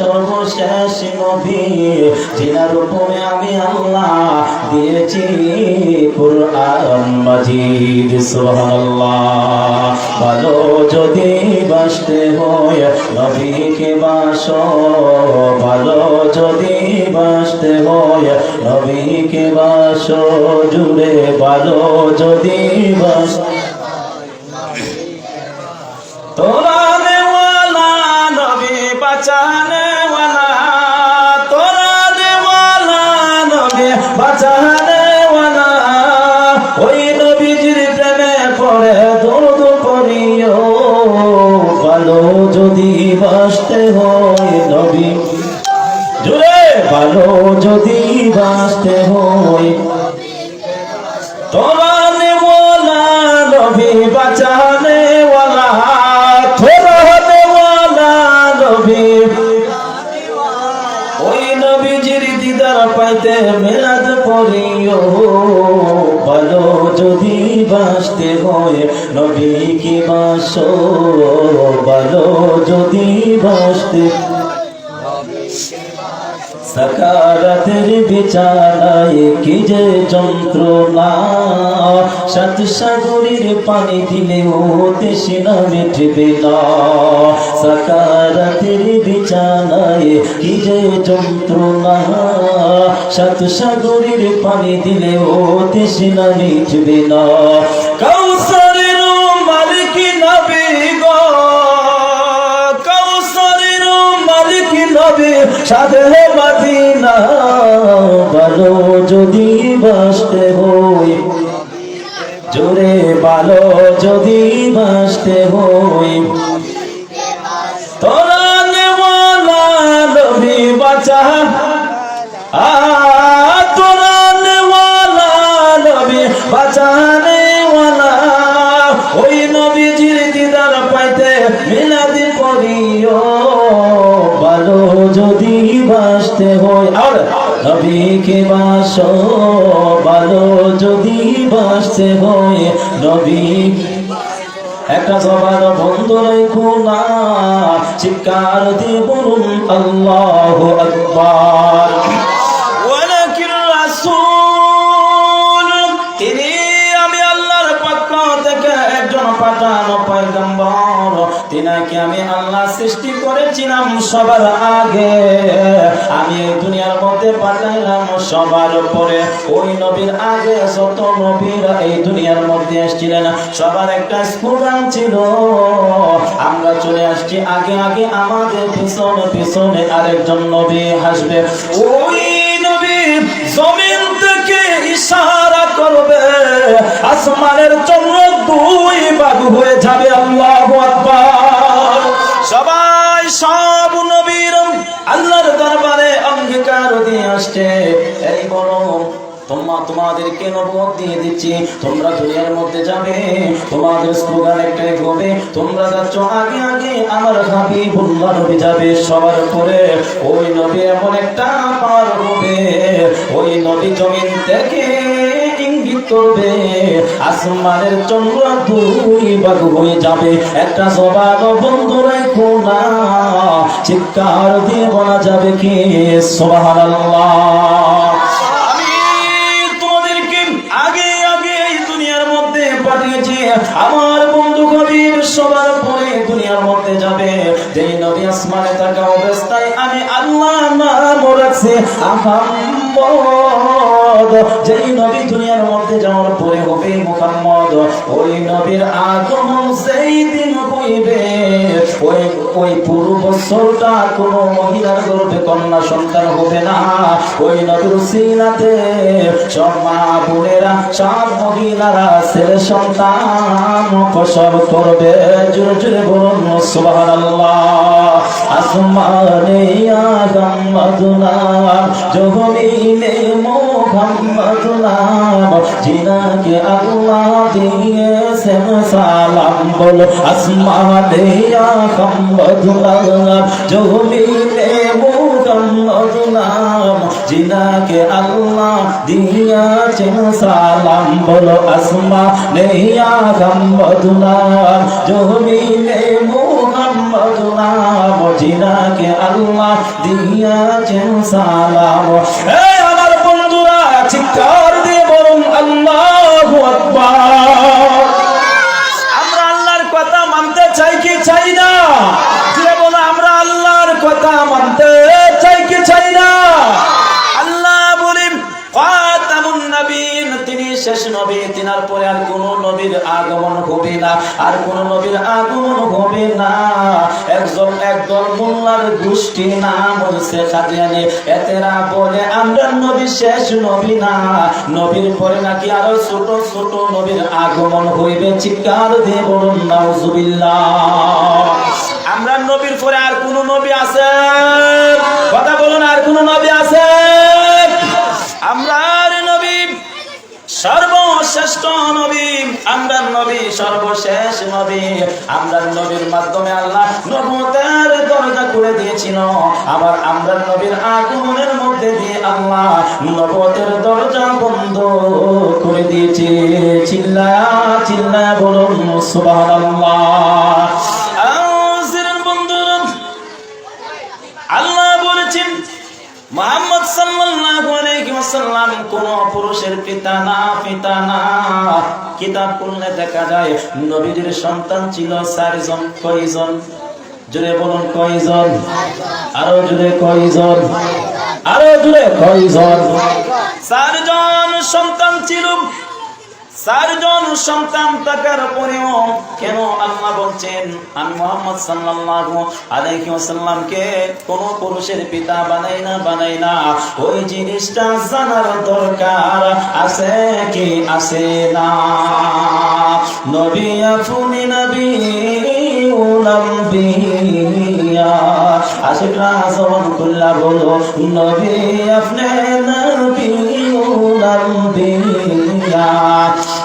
সর্বশেষ নবী যিনার উপরে আমি আল্লাহ দিয়েছি কুরআন মাজিদ, সুবহানাল্লাহ। ভালো যদি বাসতে হয় নবীকে বাস, ভালো যদি বাসতে হয় নবীকে বাস, জুড়ে ভালো যদি বাস দেওয়ালা নবী বাঁচানে নবী। ওই নবীজির দিদার পাইতে মেলাদ পড়িও। ভালো যদি বাসতে হয় নবী কি বাস ভালো যদি বাসতে সাকারাতের বিছানায় কি যে যন্ত্রণা? সাত সাগরের পানি দিলে ও দেশিনা মিটবে না। সাকারাতের বিছানায় কি যে যন্ত্রণা? সাত সাগরের পানি দিলে ও দেশিনা মিটবে না। নবী সাধে মাদিনা। ভালো যদি বাসতে হই জোরে ভালো যদি বাসতে হই তোরা যদি বাসতে হয় আর নবীকে বাস, ভালো যদি বাসতে হয়, নবী। একটা সবার বন্ধু রেখো না, চিৎকার দিয়ে বলুন, আল্লাহ আকবার। তিনি আমি আল্লাহর পক্ষ থেকে একজন পাঠানো পয়গম্বর। তিনাকে আমি আল্লাহ সৃষ্টি করেছিলাম সবার আগে। আমি এই দুনিয়ার মধ্যে পাঠাইলাম সবার পরে ওই নবীর আগে যত নবীরা এই দুনিয়ার মধ্যে এসেছিলেন, সবার একটা স্লোগান ছিল, আমরা চলে আসছি, আগে আগে আমাদের পিছনে পিছনে আরেকজন নবী হাসবে ওই নবী জমিন থেকে ইশারা করবে, আসমানের চন্দ্র দুই ভাগ হয়ে যাবে, আল্লাহু আকবার। সবাই সব নবীর আল্লাহর দরবারে অঙ্গীকার দিয়ে আসছে। এই বলো তোমা তোমাদেরকে নবুয়ত দিয়ে দিচ্ছি। তোমরা দুনিয়ার মধ্যে যাবে, তোমাদের স্লোগান একটাই হবে, তোমরা যাচ্ছ আগে আগে আমার হাবিবুল্লাহ নবী যাবে সবার পরে ওই নবী এমন একটা পার হবে, ওই নবী জমিন থেকে করবে আসমানের চন্দ্র দুই ভাগ হয়ে যাবে। একটা জবান বন্ধু রাখো চিৎকার দিয়ে বলা যাবে কি? সুবহানাল্লাহ। আমার বন্ধু কবির সবার পরে দুনিয়ার মধ্যে যাবে। যেই নবী আসমানে থাকা অবস্থায় আমি আল্লাহ নাম রাখছি। আহাম্মদ যেই নবী দুনিয়ার মধ্যে যাওয়ার পরে হবে মুহাম্মদ, ওই নবীর আগমন সেই দিন হইবে। ওই ওই পুরো বছরটা কোনো মহিলার গর্ভে কন্যা সন্তান হবে না। ওই নবীর সিনাতে সব বোনেরা, সব মহিলারা ছেলে সন্তান প্রসব করবে। জোরে জোরে বলুন, সুবহানাল্লাহ। আসমানে আগাম্মাদুনা জহমিনে মোহাম্মদুনা জিনাকে আল্লাহ দিয়েছেন সালাম বলো আসমানে আগাম্মাদুনা জহমিনে মোহাম্মদুনা জিনাকে আল্লাহ দিয়েছেন সালাম বলো আসমা নেয়া গম্বদুনা জহমিনে মোহাম্মদ মদনা মদিনাকে আল্লাহ দিয়াছেন সালাম এই আমার বন্ধুরা চিৎকার দিয়ে বলুন, আল্লাহ আমরা আল্লাহর কথা মানতে চাই কি চাই না? যে বলো, আমরা আল্লাহর কথা মানতে চাই কি চাই না? শেষ নবী তিনার পরে আর কোন নবীর আগমন হবে না, আর কোন নবীর আগমন হবে না। একজন একদল মোল্লার গোষ্ঠী নাম হচ্ছে কাদিয়ানি। এতেরা বলে, আমরা নবী শেষ নবী না। নবীর পরে নাকি আরও ছোট ছোট নবীর আগমন হইবে, চিৎকার দিয়ে বলুন নাউজুবিল্লাহ। আমরা নবীর পরে আর কোন নবী আছে? কথা বলুন, আর কোন নবী আছে? সর্বশ্রেষ্ঠ নবী, আমরা নবী, সর্বশেষ নবী। আমরা নবীর মাধ্যমে আল্লাহ নবতের দরজা করে দিয়েছিল। আবার আমরা নবীর আগমনের মধ্যে দিয়ে আল্লাহ নবতের দরজা বন্ধ করে দিয়েছে। চিল্লা চিল্লা বলুন আউজির বন্ধুরা, আল্লাহ বলেছেন, মোহাম্মদ ওয়াসাল্লাম কোন পুরুষের পিতা না পিতা না। কিতাব পড়লে দেখা যায়, নবীদের সন্তান ছিল চারজন, কয়জন? জুড়ে বলুন, কয়জন? আরও জুড়ে কয়জন? আরও জুড়ে কয়জন? চারজন সন্তান ছিল। চারজন সন্তান থাকার পরেও কেন আল্লাহ বলছেন, আমি মোহাম্মদ সাল্লাল্লাহু আলাইহি ওয়াসাল্লামকে কোন পুরুষের পিতা বানাই না বানাই না। ওই জিনিসটা জানার দরকার আছে কি আছে না? নবী আফুনি নবী উলাম্বিয়া আশিকরা জবান খুল্লা বলো, নবী আপনি নবী উলাম্বিয়া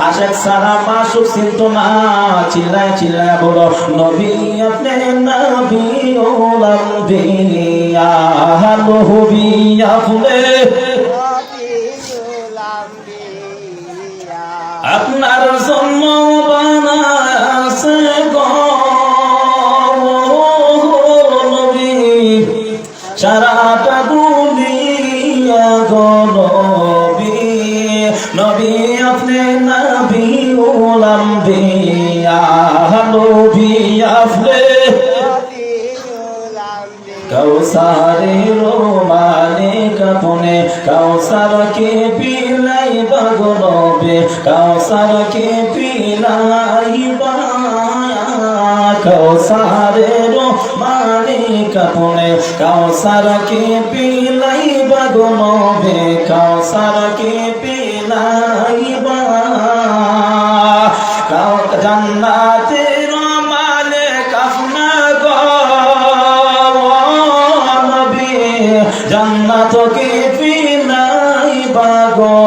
আশেক সারা মাসুক চিন্ত না, চিল্লায় চিল্লায় বলো, নবী, আপনি নবী ওলাম্বিয়া নবী আপনি আপনার জন্ম বানাছে সারাটা দুনিয়া গো ওলাম্বিয়া নবী আপনি কৌসারের মালিক আপনে কৌসার কে পিলাই বাগনবে কৌসার কে পিলাই কৌসারের মালিক আপনে কৌসার কে পিলাই বাগনবে কৌসার কে পিলাই কাউ জান্নাতের মালে আপনা গো নবী জান্নাত কে পিলাই বাগো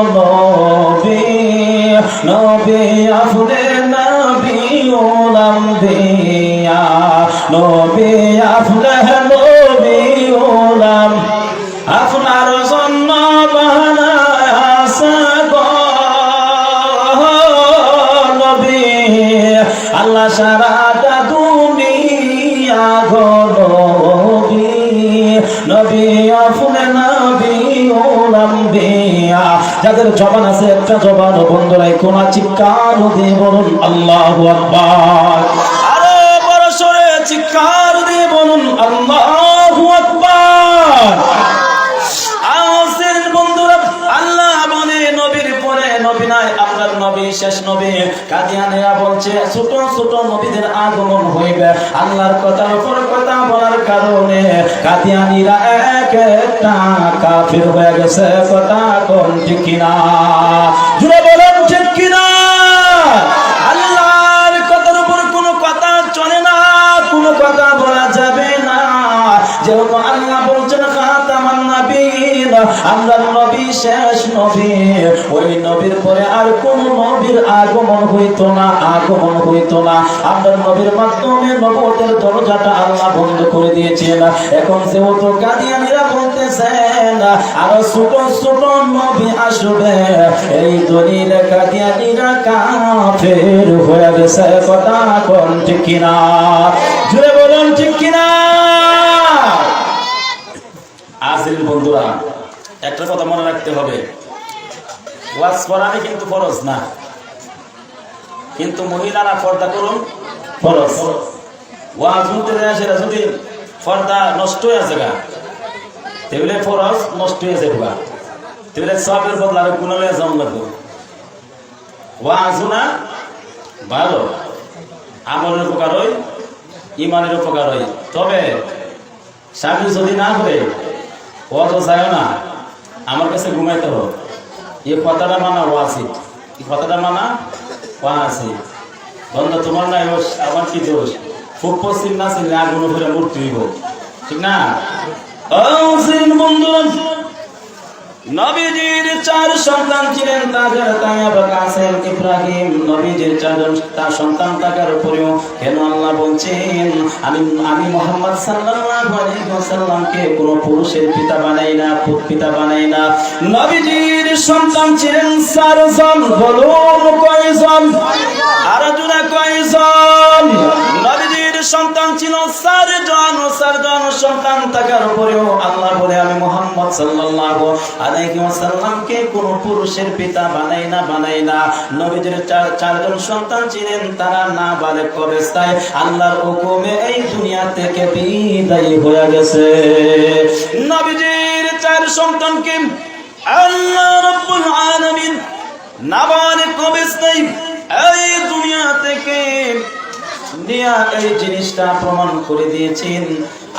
নবী আফরে নবী, ওলাম দিয়া, নবী আফরে যাদের জবান আছে একটা জবান বন্ধুরা কোন চিৎকার দিয়ে বলুন, আল্লাহ আকবার। আরও বড় সরে চিৎকার দিয়ে বলুন, আল্লাহু শেষ নবী কাদিয়ানেরা বলছে, ছোট ছোট নবীদের আগমন হইবে। আল্লাহর কথার উপর কথা বলার কারণে কাদিয়ানিরা এক একটা কাফির হয়ে গেছে। কথা কোন ঠিক কিনা? জুড়ে বলেন ঠিক কিনা? আল্লাহর কথার উপর কোনো কথা চলে না, কোনো কথা বলা যাবে না। যেহেতু আমরা নবী, শেষ নবী। ওই নবীর পরে আর কোন নবীর আগমন হইতো না, আগমন হইতো না। আপনার নবীর মাধ্যমে নবতের দরজাটা আল্লাহ বন্ধ করে দিয়েছেন। এখন যেহেতু কাদিয়ানিরা বলতেছেন, আরও ছোট ছোট নবী আসবে। এই দলিল কাদিয়ানিরা কাফের হয়ে গেছে। কথা কোন ঠিক কিনা? জুড়ে বলুন ঠিক কিনা? আসিল বন্ধুরা একটা কথা মনে রাখতে হবে। ওয়াজ করানি কিন্তু ফরজ না। কিন্তু মহিলারা পর্দা করুন, ফরজ। ওয়াজ যায় সেটা যদি পর্দা নষ্ট হয়ে গা তেগুলে ফরজ নষ্ট হয়ে যাবে গা তেগুলে সবের বদলা আর গুণ লয়ে যাও লাগবে। ওয়াজ শোনা ভালো। আমলের উপকার হয় ইমানের উপকার হয়। তবে স্বামী যদি না করে ও তো চায় না। আমার কাছে ঘুমাইতে হোক এই কথাটা মানা ও আছে এই কথাটা মানা ও আছে বন্ধ, তোমার নাই দোষ আমার কি দোষ? খুব পশ্চিম না ছিল, আগুন ফিরে মূর্তি হইব। ঠিক না? বন্ধুরা নবীজির চার সন্তান ছিলেন তাদের তায়াব কাসেম ইব্রাহিম নবীজির চারজন তার সন্তান থাকার উপরেও কেন আল্লাহ বলছেন আমি আমি মোহাম্মদ সাল্লাল্লাহু আলাইহি ওয়াসাল্লামকে কোনো পুরুষের পিতা বানাই না পুত পিতা বানাই না। নবীজির সন্তান ছিলেন সারজন বলুন কয়জন? আর কয়জন? সন্তান থাকার উপরেও আল্লাহ বলে আমি মোহাম্মদ সাল্লাল্লাহু আলাইহি ওয়াসাল্লামকে কোন পুরুষের পিতা বানাই না বানাই না। নবীজির চার- চারজন সন্তান ছিলেন, তারা না বালে অবস্থায় আল্লাহর হুকুমে এই দুনিয়া থেকে বিদায় হয়ে গেছে। নবীজির চার সন্তানকে আল্লাহ রাব্বুল আলামিন নাবালিক অবস্থায় এই দুনিয়া থেকে জিনিসটা প্রমাণ করে দিয়েছেন।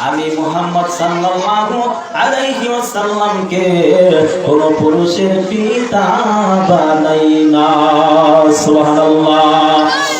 আমি মোহাম্মদ সাল্লাল্লাহু আলাইহি ওয়াসাল্লামকে কোন পুরুষের পিতা বানাই না। সুবহানাল্লাহ।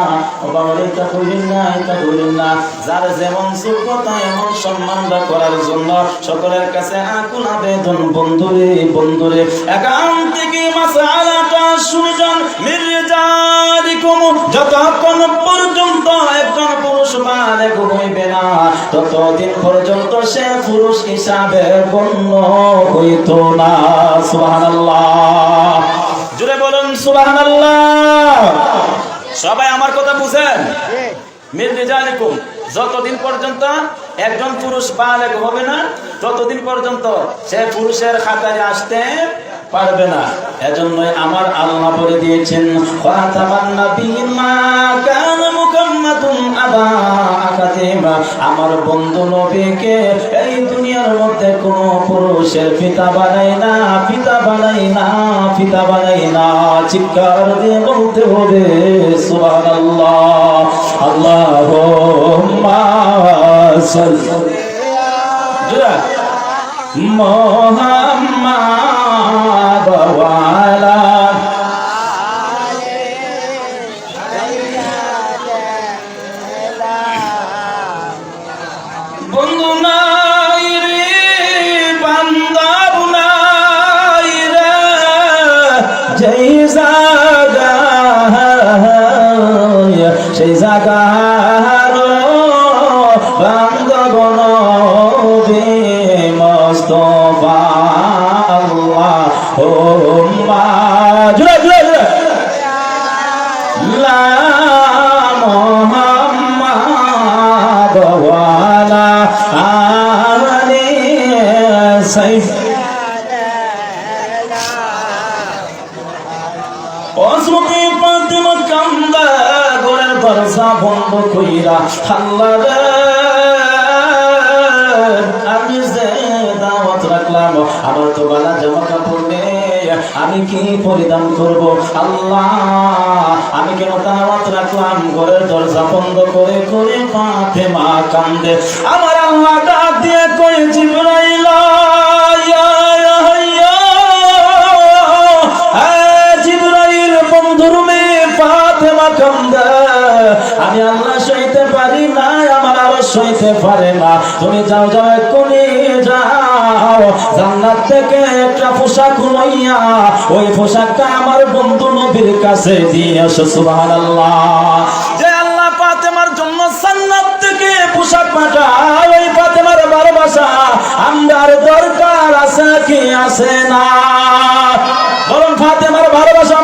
এটা না এটা না। যার যেমন যোগ্যতা এমন সম্মানটা করার জন্য সকলের কাছে আকুল আবেদন, বন্ধুরে বন্ধুরে। একান্তে কি মাসালাটা যতক্ষণ পর্যন্ত একজন পুরুষ বালেক হইবে না, ততদিন পর্যন্ত সে পুরুষ হিসাবে গণ্য হইত না। সুবহানাল্লাহ। জুড়ে বলুন, সুবহানাল্লাহ। সবাই আমার কথা বুঝেন? মির্জালিকুম যতদিন পর্যন্ত একজন পুরুষ বালেক হবে না ততদিন পর্যন্ত সে পুরুষের খাতায় আসতে পারবে না। এজন্যই আমার আলোনা বলে দিয়েছেন খাতামান নাবিয়িন মা কানা মুহাম্মাদুন আবা আমার বন্ধু নবীকে এই দুনিয়ার মধ্যে কোনো পুরুষের পিতা বানাই না, পিতা বানাই না, পিতা বানাই না। চিৎকার দিয়ে বলতে হবে, সুবহানাল্লাহ। আল্লাহুম্মা সাল্লি। জোরে সেই জাগার বান্দগণ মস্তফা আল্লাহ ও মা জুড়ে জুড়ে। জুড়ে দরজা বন্ধ কইরা আল্লাহ আমি যে দাওয়াত রাখলাম, আমার তো বালা জামা কাপড় নেই। আমি কি পরিধান করব? আল্লাহ, আমি কেন তাওয়াত রাখলাম? ঘরের দরজা বন্ধ করে করে পাথে মা কান্দে। আমার আল্লাহ ডাক দিয়ে কই জিবরাইল আমি আল্লাহ সইতে পারি না আমার আরও সইতে পারে না। তুমি যাও যাও, এক্ষুনি যাও। জান্নাত থেকে একটা পোশাক লইয়া ওই পোশাকটা আমার বন্ধু নবীর কাছে দিয়ে আসো, সুবহানাল্লাহ। যে আল্লাহ ফাতেমার জন্য জান্নাত থেকে পোশাক পাঠায়, ওই ফাতেমার ভালোবাসা আমার দরকার আছে কি আছে না? বরং ফাতেমার ভালোবাসা